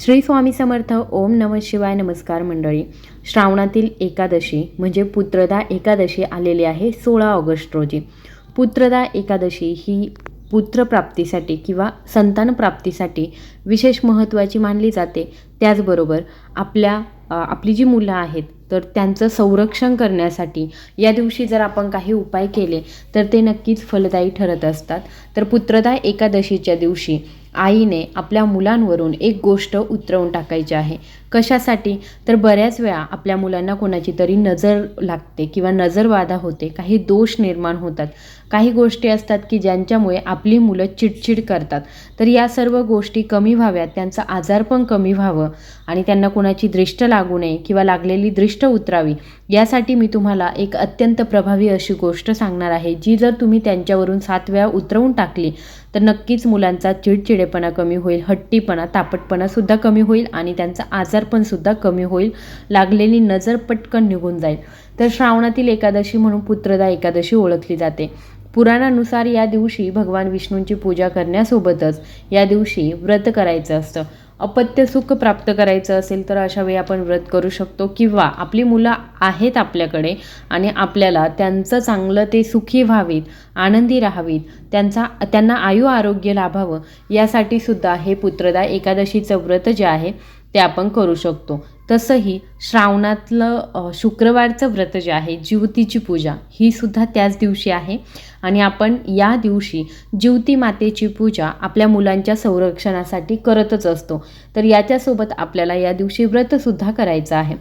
श्री स्वामी समर्थ ओम नम शिवाय नमस्कार मंडळी. श्रावणातील एकादशी म्हणजे पुत्रदा एकादशी आलेली आहे सोळा ऑगस्ट रोजी. पुत्रदा एकादशी ही पुत्रप्राप्तीसाठी किंवा संतानप्राप्तीसाठी विशेष महत्त्वाची मानली जाते. त्याचबरोबर आपल्या आपली जी मुलं आहेत तर त्यांचं संरक्षण करण्यासाठी या दिवशी जर आपण काही उपाय केले तर ते नक्कीच फलदायी ठरत असतात. तर पुत्रदा एकादशीच्या दिवशी आईने आपल्या मुलांवरून एक गोष्ट उतरवून टाकायची आहे. कशासाठी? तर बऱ्याच वेळा आपल्या मुलांना कोणाची तरी नजर लागते किंवा नजरबाधा होते. काही दोष निर्माण होतात. काही गोष्टी असतात की ज्यांच्यामुळे आपली मुलं चिडचिड करतात. तर या सर्व गोष्टी कमी व्हाव्यात त्यांचं आजार पण कमी व्हावं आणि त्यांना कोणाची दृष्ट लागू नये किंवा लागलेली दृष्ट उतरावी यासाठी मी तुम्हाला एक अत्यंत प्रभावी अशी गोष्ट सांगणार आहे जी जर तुम्ही त्यांच्यावरून सात वेळा उतरवून टाकली तर नक्कीच मुलांचा चिडचिडेपणा कमी होईल हट्टीपणा तापटपणासुद्धा कमी होईल आणि त्यांचा आजारपणसुद्धा कमी होईल लागलेली नजर पटकन निघून जाईल. तर श्रावणातील एकादशी म्हणून पुत्रदा एकादशी ओळखली जाते. पुराणानुसार या दिवशी भगवान विष्णूंची पूजा करण्यासोबतच या दिवशी व्रत करायचं असतं. अपत्य सुख प्राप्त करायचं असेल तर अशा वेळी आपण व्रत करू शकतो किंवा आपली मुलं आहेत आपल्याकडे आणि आपल्याला त्यांचं चांगलं ते सुखी व्हावीत आनंदी राहावीत त्यांचा त्यांना आयु आरोग्य लाभावं यासाठी सुद्धा हे पुत्रदा एकादशीचं व्रत जे आहे ते आपण करू शकतो. तसंही श्रावणातलं शुक्रवारचं व्रत जे आहे ज्युतीची पूजा ही सुद्धा त्याच दिवशी आहे. आणि आपण या दिवशी ज्युती मातेची पूजा आपल्या मुलांच्या संरक्षणासाठी करतच असतो. तर याच्यासोबत आपल्याला या दिवशी व्रतसुद्धा करायचं आहे.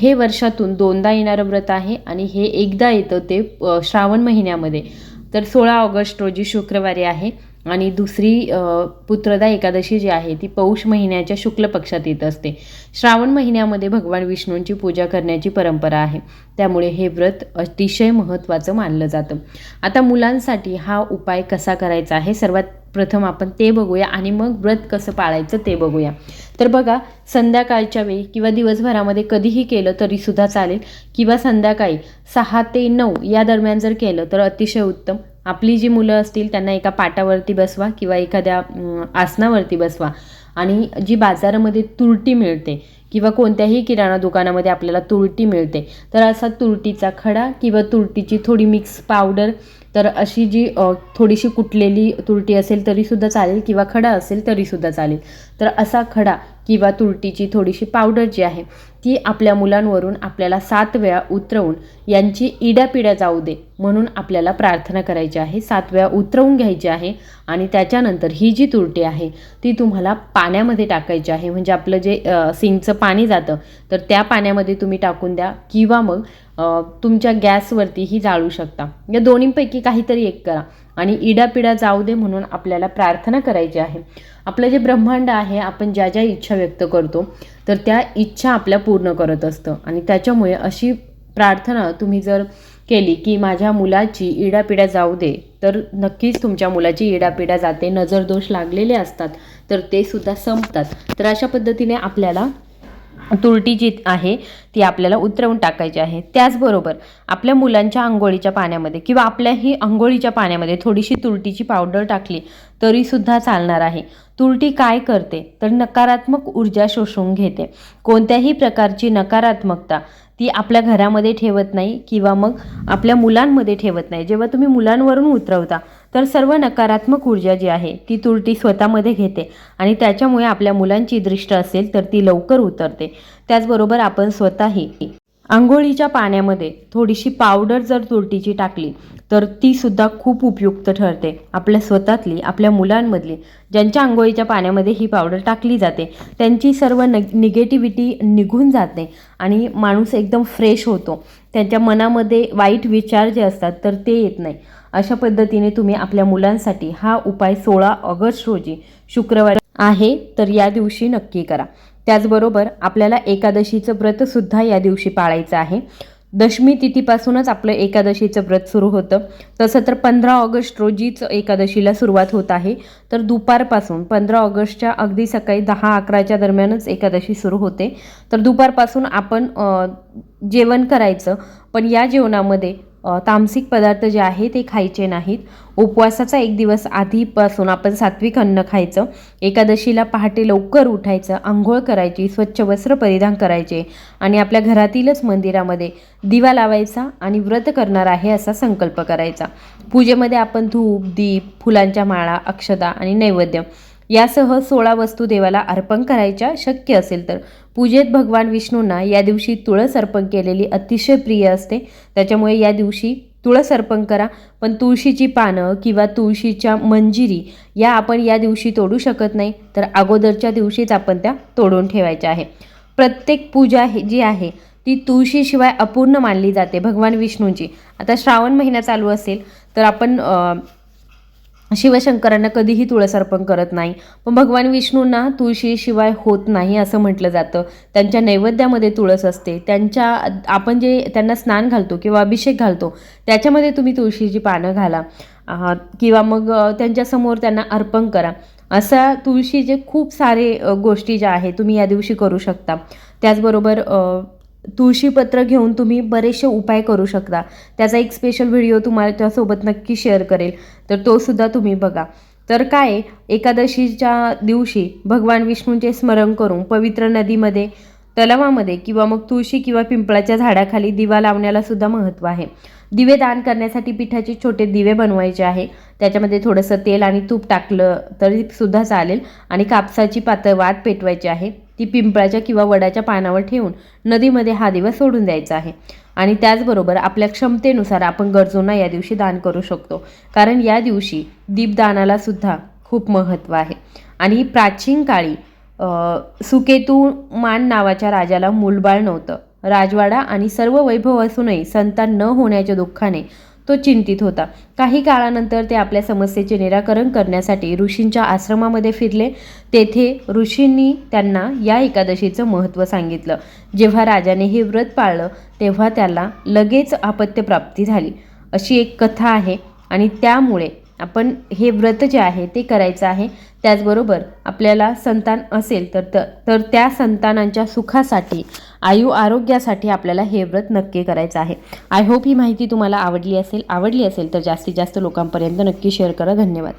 हे वर्षातून दोनदा येणारं व्रत आहे आणि हे एकदा येतं ते श्रावण महिन्यामध्ये. तर सोळा ऑगस्ट रोजी शुक्रवारी आहे. आणि दुसरी पुत्रदा एकादशी जी आहे ती पौष महिन्याच्या शुक्ल पक्षात येत असते. श्रावण महिन्यामध्ये भगवान विष्णूंची पूजा करण्याची परंपरा आहे. त्यामुळे हे व्रत अतिशय महत्त्वाचं मानलं जातं. आता मुलांसाठी हा उपाय कसा करायचा आहे? सर्वात प्रथम आपण ते बघूया आणि मग व्रत कसं पाळायचं ते बघूया. तर बघा संध्याकाळच्या वेळी किंवा दिवसभरामध्ये कधीही केलं तरीसुद्धा चालेल. किंवा संध्याकाळी सहा ते नऊ या दरम्यान जर केलं तर अतिशय उत्तम. आपली जी मुलं असतील त्यांना एका पाटावरती बसवा किंवा एखाद्या आसनावरती बसवा. आणि जी बाजारामध्ये तुरटी मिळते किंवा कोणत्याही किराणा दुकानामध्ये आपल्याला तुरटी मिळते तर असा तुरटीचा खडा किंवा तुरटीची थोडी मिक्स पावडर तर अशी जी थोडीशी कुटलेली तुरटी असेल तरीसुद्धा चालेल किंवा खडा असेल तरीसुद्धा चालेल. तर असा खडा किंवा तुरटीची थोडीशी पावडर जी आहे ती आपल्या मुलांवरून आपल्याला सात वेळा उतरवून यांची इड्यापिड्या जाऊ दे म्हणून आपल्याला प्रार्थना करायची आहे. सात वेळा उतरवून घ्यायची आहे आणि त्याच्यानंतर ही जी तुरटी आहे ती तुम्हाला पाण्यामध्ये टाकायची आहे. म्हणजे आपलं जे अ, सिंकचं पाणी जातं तर त्या पाण्यामध्ये तुम्ही टाकून द्या किंवा मग तुमच्या गॅसवरतीही जाळू शकता. या दोन्हीपैकी काहीतरी एक करा. आणि इडापिडा जाऊ दे म्हणून आपल्याला प्रार्थना करायची आहे. आपलं जे ब्रह्मांड आहे आपण ज्या ज्या इच्छा व्यक्त करतो तर त्या इच्छा आपल्या पूर्ण करत असतं. आणि त्याच्यामुळे अशी प्रार्थना तुम्ही जर केली की माझ्या मुलाची इडापिडा जाऊ दे तर नक्कीच तुमच्या मुलाची इडापिडा जाते. नजरदोष लागलेले असतात तर ते सुद्धा संपतात. तर अशा पद्धतीने आपल्याला तुरटी जी आहे ती आपल्याला उतरवून टाकायची आहे. त्याचबरोबर आपल्या मुलांच्या आंघोळीच्या पाण्यामध्ये किंवा आपल्याही आंघोळीच्या पाण्यामध्ये थोडीशी तुरटीची पावडर टाकली तरीसुद्धा चालणार आहे. तुरटी काय करते? तर नकारात्मक ऊर्जा शोषून घेते. कोणत्याही प्रकारची नकारात्मकता ती आपल्या घरामध्ये ठेवत नाही किंवा मग आपल्या मुलांमध्ये ठेवत नाही. जेव्हा तुम्ही मुलांवरून उतरवता तर सर्व नकारात्मक ऊर्जा जी आहे ती तुरटी स्वतःमध्ये घेते आणि त्याच्यामुळे आपल्या मुलांची दृष्ट असेल तर ती लवकर उतरते. त्याचबरोबर आपण स्वतःही आंघोळीच्या पाण्यामध्ये थोडीशी पावडर जर तुरटीची टाकली तर ती सुद्धा खूप उपयुक्त ठरते. आपल्या स्वतःतली आपल्या मुलांमधली ज्यांच्या आंघोळीच्या पाण्यामध्ये ही पावडर टाकली जाते त्यांची सर्व न निगेटिव्हिटी निघून जाते आणि माणूस एकदम फ्रेश होतो. त्यांच्या मनामध्ये वाईट विचार जे असतात तर ते येत नाही. अशा पद्धतीने तुम्ही आपल्या मुलांसाठी हा उपाय सोळा ऑगस्ट रोजी शुक्रवार आहे तर या दिवशी नक्की करा. त्याचबरोबर आपल्याला एकादशीचं व्रतसुद्धा या दिवशी पाळायचं आहे. दशमी तिथीपासूनच आपलं एकादशीचं व्रत सुरू होतं. तसं तर पंधरा ऑगस्ट रोजीच एकादशीला सुरुवात होत आहे. तर दुपारपासून पंधरा ऑगस्टच्या अगदी सकाळी दहा अकराच्या दरम्यानच एकादशी सुरू होते. तर दुपारपासून आपण जेवण करायचं. पण या जेवणामध्ये तामसिक पदार्थ जे आहे ते खायचे नाहीत. उपवासाचा एक दिवस आधीपासून आपण सात्विक अन्न खायचं. एकादशीला पहाटे लवकर उठायचं आंघोळ करायची स्वच्छ वस्त्र परिधान करायचे आणि आपल्या घरातीलच मंदिरामध्ये दिवा लावायचा आणि व्रत करणार आहे असा संकल्प करायचा. पूजेमध्ये आपण धूप दीप फुलांच्या माळा अक्षदा आणि नैवेद्य यासह सोळा वस्तू देवाला अर्पण करायच्या शक्य असेल तर. पूजेत भगवान विष्णूंना या दिवशी तुळस अर्पण केलेली अतिशय प्रिय असते. त्याच्यामुळे या दिवशी तुळस अर्पण करा पण तुळशीची पानं किंवा तुळशीच्या मंजिरी या आपण या दिवशी तोडू शकत नाही. तर अगोदरच्या दिवशीच आपण त्या तोडून ठेवायच्या आहे. प्रत्येक पूजा ही जी आहे ती तुळशीशिवाय अपूर्ण मानली जाते भगवान विष्णूंची. आता श्रावण महिना चालू असेल तर आपण शिवशंकरांना कधीही तुळस अर्पण करत नाही. पण भगवान विष्णूंना तुळशीशिवाय होत नाही असं म्हटलं जातं. त्यांच्या नैवेद्यामध्ये तुळस असते. त्यांच्या आपण जे त्यांना स्नान घालतो किंवा अभिषेक घालतो त्याच्यामध्ये तुम्ही तुळशीची पानं घाला. किंवा मग त्यांच्यासमोर त्यांना अर्पण करा. असा तुळशीचे खूप सारे गोष्टी ज्या आहेत तुम्ही या दिवशी करू शकता. त्याचबरोबर तुळशीपत्र घेऊन तुम्ही बरेचसे उपाय करू शकता. त्याचा एक स्पेशल व्हिडिओ तुम्हाला त्यासोबत नक्की शेअर करेल. तर तोसुद्धा तुम्ही बघा. तर काय एकादशीच्या दिवशी भगवान विष्णूंचे स्मरण करून पवित्र नदीमध्ये तलावामध्ये किंवा मग तुळशी किंवा पिंपळाच्या झाडाखाली दिवा लावण्याला सुद्धा महत्त्व आहे. दिवे दान करण्यासाठी पिठाचे छोटे दिवे बनवायचे आहे. त्याच्यामध्ये थोडंसं तेल आणि तूप टाकलं तरी सुद्धा चालेल आणि कापसाची पातळ वाट पेटवायची आहे. ती पिंपळाच्या किंवा वडाच्या पानावर ठेवून नदीमध्ये हा दिवा सोडून द्यायचा आहे. आणि त्याचबरोबर आपल्या क्षमतेनुसार आपण गरजूंना या दिवशी दान करू शकतो. कारण या दिवशी दीपदानाला सुद्धा खूप महत्त्व आहे. आणि प्राचीन काळी सुकेतू मान नावाच्या राजाला मूलबाळ नव्हतं. राजवाडा आणि सर्व वैभव असूनही संतान न होण्याच्या दुःखाने तो चिंतित होता. काही काळानंतर ते आपल्या समस्येचे निराकरण करण्यासाठी ऋषींच्या आश्रमामध्ये फिरले. तेथे ऋषींनी त्यांना या एकादशीचं महत्त्व सांगितलं. जेव्हा राजाने हे व्रत पाळलं तेव्हा त्याला लगेच आपत्यप्राप्ती झाली. अशी एक कथा आहे आणि त्यामुळे आपण हे व्रत जे आहे ते करायचं आहे. त्याचबरोबर आपल्याला संतान असेल तर तर त्या संतानांच्या सुखासाठी आयु आरोग्यासाठी आपल्याला हे व्रत नक्की करायचं आहे. आय होप ही माहिती तुम्हाला आवडली असेल. आवडली असेल तर जास्तीत जास्त लोकांपर्यंत नक्की शेअर करा. धन्यवाद.